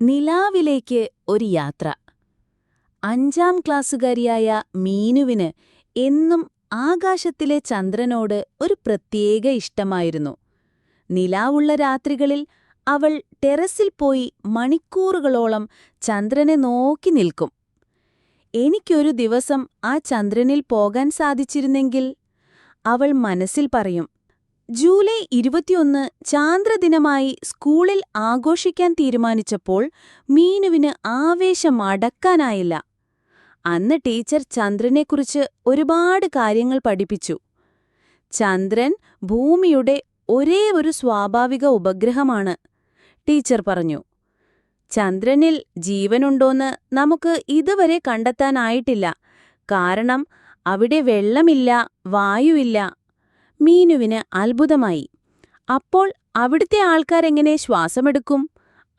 നിലാവിലേക്ക് ഒരു യാത്ര. അഞ്ചാം ക്ലാസ്സുകാരിയായ മീനുവിന് എന്നും ആകാശത്തിലെ ചന്ദ്രനോട് ഒരു പ്രത്യേക ഇഷ്ടമായിരുന്നു. നിലാവുള്ള രാത്രികളിൽ അവൾ ടെറസിൽ പോയി മണിക്കൂറുകളോളം ചന്ദ്രനെ നോക്കി നിൽക്കും. എനിക്കൊരു ദിവസം ആ ചന്ദ്രനിൽ പോകാൻ സാധിച്ചിരുന്നെങ്കിൽ അവൾ മനസ്സിൽ പറയും ജൂലൈ ഇരുപത്തിയൊന്ന് ചാന്ദ്രദിനമായി സ്കൂളിൽ ആഘോഷിക്കാൻ തീരുമാനിച്ചപ്പോൾ മീനുവിന് ആവേശം അടക്കാനായില്ല. അന്ന് ടീച്ചർ ചന്ദ്രനെക്കുറിച്ച് ഒരുപാട് കാര്യങ്ങൾ പഠിപ്പിച്ചു. ചന്ദ്രൻ ഭൂമിയുടെ ഒരേ ഒരു സ്വാഭാവിക ഉപഗ്രഹമാണ് ടീച്ചർ പറഞ്ഞു. ചന്ദ്രനിൽ ജീവനുണ്ടോന്ന് നമുക്ക് ഇതുവരെ കണ്ടെത്താനായിട്ടില്ല. കാരണം അവിടെ വെള്ളമില്ല വായുവില്ല മീനുവിന് അത്ഭുതമായി. അപ്പോൾ അവിടുത്തെ ആൾക്കാരെങ്ങനെ ശ്വാസമെടുക്കും?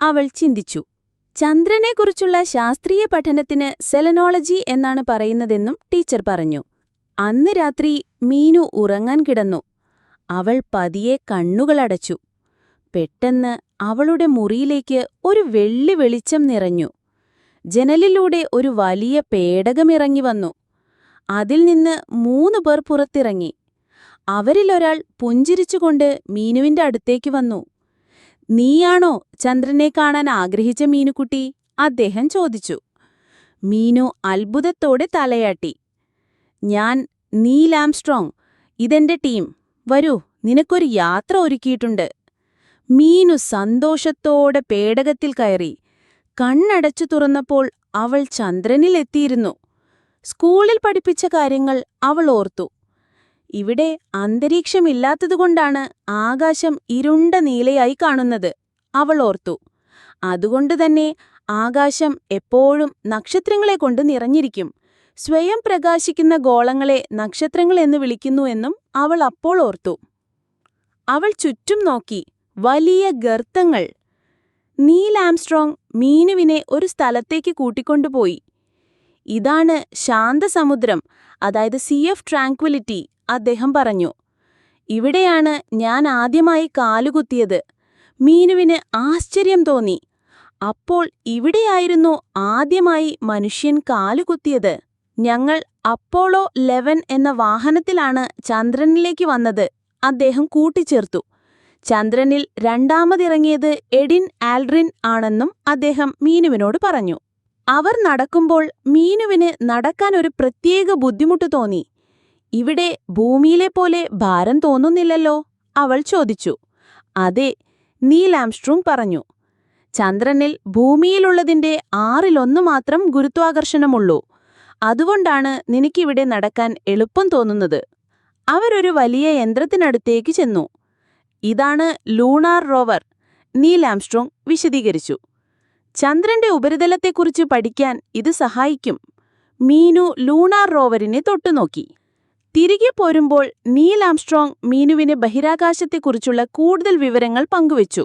അവൾ ചിന്തിച്ചു. ചന്ദ്രനെക്കുറിച്ചുള്ള ശാസ്ത്രീയ പഠനത്തിന് സെലനോളജി എന്നാണ് പറയുന്നതെന്നും ടീച്ചർ പറഞ്ഞു. അന്ന് രാത്രി മീനു ഉറങ്ങാൻ കിടന്നു. അവൾ പതിയെ കണ്ണുകളടച്ചു പെട്ടെന്ന് അവളുടെ മുറിയിലേക്ക് ഒരു വെള്ളി വെളിച്ചം നിറഞ്ഞു. ജനലിലൂടെ ഒരു വലിയ പേടകമിറങ്ങി വന്നു. അതിൽ നിന്ന് മൂന്ന് പേർ പുറത്തിറങ്ങി. അവരിലൊരാൾ പുഞ്ചിരിച്ചുകൊണ്ട് മീനുവിന്റെ അടുത്തേക്ക് വന്നു. നീയാണോ ചന്ദ്രനെ കാണാൻ ആഗ്രഹിച്ച മീനുക്കുട്ടി? അദ്ദേഹം ചോദിച്ചു. മീനു അത്ഭുതത്തോടെ തലയാട്ടി. ഞാൻ നീൽ ആംസ്ട്രോങ്. ഇതെന്റെ ടീം. വരൂ നിനക്കൊരു യാത്ര ഒരുക്കിയിട്ടുണ്ട്. മീനു സന്തോഷത്തോടെ പേടകത്തിൽ കയറി. കണ്ണടച്ചു തുറന്നപ്പോൾ അവൾ ചന്ദ്രനിലെത്തിയിരുന്നു. സ്കൂളിൽ പഠിപ്പിച്ച കാര്യങ്ങൾ അവൾ ഓർത്തു. ഇവിടെ അന്തരീക്ഷമില്ലാത്തതുകൊണ്ടാണ് ആകാശം ഇരുണ്ട നീലയായി കാണുന്നത്. അവൾ ഓർത്തു. അതുകൊണ്ടുതന്നെ ആകാശം എപ്പോഴും നക്ഷത്രങ്ങളെ കൊണ്ട് നിറഞ്ഞിരിക്കും. സ്വയം പ്രകാശിക്കുന്ന ഗോളങ്ങളെ നക്ഷത്രങ്ങൾ നക്ഷത്രങ്ങളെന്ന് വിളിക്കുന്നുവെന്നും അവൾ അപ്പോൾ ഓർത്തു. അവൾ ചുറ്റും നോക്കി. വലിയ ഗർത്തങ്ങൾ. നീൽ ആംസ്ട്രോങ് മീനുവിനെ ഒരു സ്ഥലത്തേക്ക് കൂട്ടിക്കൊണ്ടുപോയി. ഇതാണ് ശാന്തസമുദ്രം അതായത് സി ഓഫ് ട്രാങ്ക്വിലിറ്റി അദ്ദേഹം പറഞ്ഞു ഇവിടെയാണ് ഞാൻ ആദ്യമായി കാലുകുത്തിയത്. മീനുവിന് ആശ്ചര്യം തോന്നി. അപ്പോൾ ഇവിടെയായിരുന്നു ആദ്യമായി മനുഷ്യൻ കാലുകുത്തിയത്. ഞങ്ങൾ അപ്പോളോ ലെവൻ എന്ന വാഹനത്തിലാണ് ചന്ദ്രനിലേക്ക് വന്നത്. അദ്ദേഹം കൂട്ടിച്ചേർത്തു. ചന്ദ്രനിൽ രണ്ടാമതിറങ്ങിയത് എഡിൻ ആൽഡ്രിൻ ആണെന്നും അദ്ദേഹം മീനുവിനോട് പറഞ്ഞു. അവർ നടക്കുമ്പോൾ മീനുവിന് നടക്കാൻ ഒരു പ്രത്യേക ബുദ്ധിമുട്ട് തോന്നി. ഇവിടെ ഭൂമിയിലെ പോലെ ഭാരം തോന്നുന്നില്ലല്ലോ? അവൾ ചോദിച്ചു. അതെ നീൽ ലാംസ്ട്രൂങ് പറഞ്ഞു. ചന്ദ്രനിൽ ഭൂമിയിലുള്ളതിന്റെ ആറിലൊന്നു മാത്രം ഗുരുത്വാകർഷണമുള്ളൂ. അതുകൊണ്ടാണ് നിനക്കിവിടെ നടക്കാൻ എളുപ്പം തോന്നുന്നത്. അവരൊരു വലിയ യന്ത്രത്തിനടുത്തേക്ക് ചെന്നു. ഇതാണ് ലൂണാർ റോവർ നീൽ ലാംസ്ട്രോങ് വിശദീകരിച്ചു. ചന്ദ്രന്റെ ഉപരിതലത്തെക്കുറിച്ച് പഠിക്കാൻ ഇത് സഹായിക്കും. മീനു ലൂണാർ റോവറിനെ തൊട്ടുനോക്കി. തിരികെ പോരുമ്പോൾ നീൽ ആംസ്ട്രോങ് മീനുവിന് ബഹിരാകാശത്തെക്കുറിച്ചുള്ള കൂടുതൽ വിവരങ്ങൾ പങ്കുവച്ചു.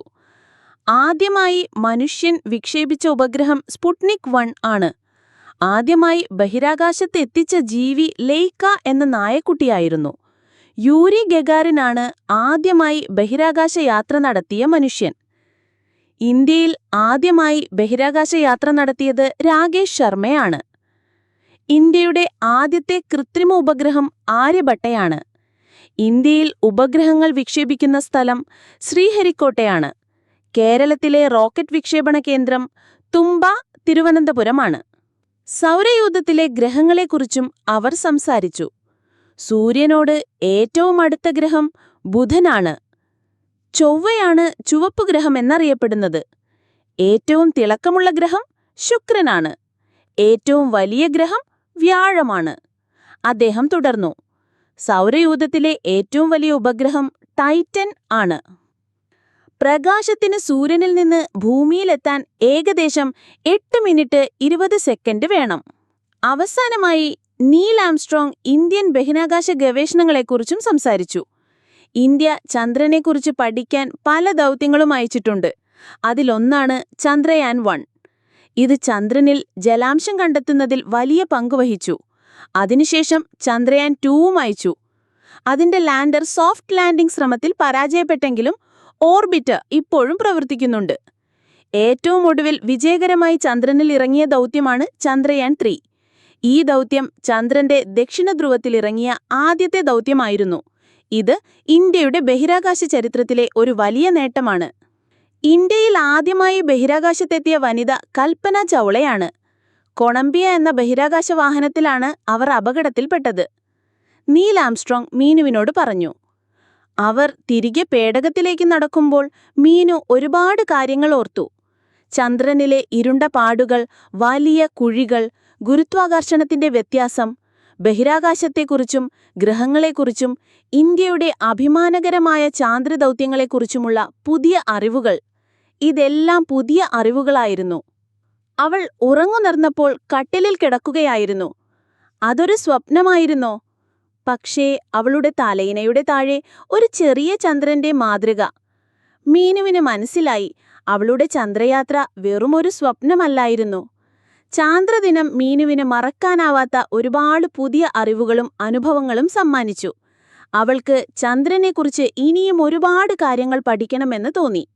ആദ്യമായി മനുഷ്യൻ വിക്ഷേപിച്ച ഉപഗ്രഹം സ്പുട്നിക് വൺ ആണ്. ആദ്യമായി ബഹിരാകാശത്ത് എത്തിച്ച ജീവി ലെയ്ക്ക എന്ന നായക്കുട്ടിയായിരുന്നു. യൂരി ഗഗാറിനാണ് ആദ്യമായി ബഹിരാകാശ യാത്ര നടത്തിയ മനുഷ്യൻ. ഇന്ത്യയിൽ ആദ്യമായി ബഹിരാകാശ യാത്ര നടത്തിയത് രാകേഷ് ശർമ്മയാണ്. ഇന്ത്യയുടെ ആദ്യത്തെ കൃത്രിമ ഉപഗ്രഹം ആര്യഭട്ടയാണ്. ഇന്ത്യയിൽ ഉപഗ്രഹങ്ങൾ വിക്ഷേപിക്കുന്ന സ്ഥലം ശ്രീഹരിക്കോട്ടയാണ്. കേരളത്തിലെ റോക്കറ്റ് വിക്ഷേപണ കേന്ദ്രം തുമ്പ തിരുവനന്തപുരമാണ്. സൗരയൂഥത്തിലെ ഗ്രഹങ്ങളെക്കുറിച്ചും അവർ സംസാരിച്ചു. സൂര്യനോട് ഏറ്റവും അടുത്ത ഗ്രഹം ബുധനാണ്. ചൊവ്വയാണ് ചുവപ്പ് ഗ്രഹം എന്നറിയപ്പെടുന്നത്. ഏറ്റവും തിളക്കമുള്ള ഗ്രഹം ശുക്രനാണ്. ഏറ്റവും വലിയ ഗ്രഹം വ്യാഴമാണ്. അദ്ദേഹം തുടർന്നു. സൗരയൂഥത്തിലെ ഏറ്റവും വലിയ ഉപഗ്രഹം ടൈറ്റൻ ആണ്. പ്രകാശത്തിന് സൂര്യനിൽ നിന്ന് ഭൂമിയിലെത്താൻ ഏകദേശം എട്ട് മിനിറ്റ് ഇരുപത് സെക്കൻഡ് വേണം. അവസാനമായി നീൽ ആംസ്ട്രോങ് ഇന്ത്യൻ ബഹിരാകാശ ഗവേഷണങ്ങളെക്കുറിച്ചും സംസാരിച്ചു. ഇന്ത്യ ചന്ദ്രനെക്കുറിച്ച് പഠിക്കാൻ പല ദൗത്യങ്ങളും അയച്ചിട്ടുണ്ട്. അതിലൊന്നാണ് ചന്ദ്രയാൻ വൺ. ഇത് ചന്ദ്രനിൽ ജലാംശം കണ്ടെത്തുന്നതിൽ വലിയ പങ്കുവഹിച്ചു അതിനുശേഷം ചന്ദ്രയാൻ ടൂവും അയച്ചു. അതിന്റെ ലാൻഡർ സോഫ്റ്റ് ലാൻഡിംഗ് ശ്രമത്തിൽ പരാജയപ്പെട്ടെങ്കിലും ഓർബിറ്റ് ഇപ്പോഴും പ്രവർത്തിക്കുന്നുണ്ട്. ഏറ്റവും ഒടുവിൽ വിജയകരമായി ചന്ദ്രനിൽ ഇറങ്ങിയ ദൗത്യമാണ് ചന്ദ്രയാൻ ത്രീ ഈ ദൗത്യം ചന്ദ്രന്റെ ദക്ഷിണ ധ്രുവത്തിലിറങ്ങിയ ആദ്യത്തെ ദൗത്യമായിരുന്നു. ഇത് ഇന്ത്യയുടെ ബഹിരാകാശ ചരിത്രത്തിലെ ഒരു വലിയ നേട്ടമാണ്. ഇന്ത്യയിൽ ആദ്യമായി ബഹിരാകാശത്തെത്തിയ വനിത കൽപ്പന ചൗളയാണ്. കൊളംബിയ എന്ന ബഹിരാകാശ വാഹനത്തിലാണ് അവർ അപകടത്തിൽപ്പെട്ടത്. നീൽ ആംസ്ട്രോങ് മീനുവിനോട് പറഞ്ഞു അവർ തിരികെ പേടകത്തിലേക്ക് നടക്കുമ്പോൾ മീനു ഒരുപാട് കാര്യങ്ങൾ ഓർത്തു. ചന്ദ്രനിലെ ഇരുണ്ട പാടുകൾ വലിയ കുഴികൾ ഗുരുത്വാകർഷണത്തിന്റെ വ്യത്യാസം ബഹിരാകാശത്തെക്കുറിച്ചും ഗ്രഹങ്ങളെക്കുറിച്ചും ഇന്ത്യയുടെ അഭിമാനകരമായ ചാന്ദ്രദൗത്യങ്ങളെക്കുറിച്ചുമുള്ള പുതിയ അറിവുകൾ. ഇതെല്ലാം പുതിയ അറിവുകളായിരുന്നു. അവൾ ഉറങ്ങുനർന്നപ്പോൾ കട്ടിലിൽ കിടക്കുകയായിരുന്നു. അതൊരു സ്വപ്നമായിരുന്നോ? പക്ഷേ അവളുടെ തലയിണയുടെ താഴെ ഒരു ചെറിയ ചന്ദ്രന്റെ മാതൃക. മീനുവിന് മനസ്സിലായി അവളുടെ ചന്ദ്രയാത്ര വെറുമൊരു സ്വപ്നമല്ലായിരുന്നു. ചാന്ദ്രദിനം മീനുവിന് മറക്കാനാവാത്ത ഒരുപാട് പുതിയ അറിവുകളും അനുഭവങ്ങളും സമ്മാനിച്ചു. അവൾക്ക് ചന്ദ്രനെക്കുറിച്ച് ഇനിയും ഒരുപാട് കാര്യങ്ങൾ പഠിക്കണമെന്ന് തോന്നി.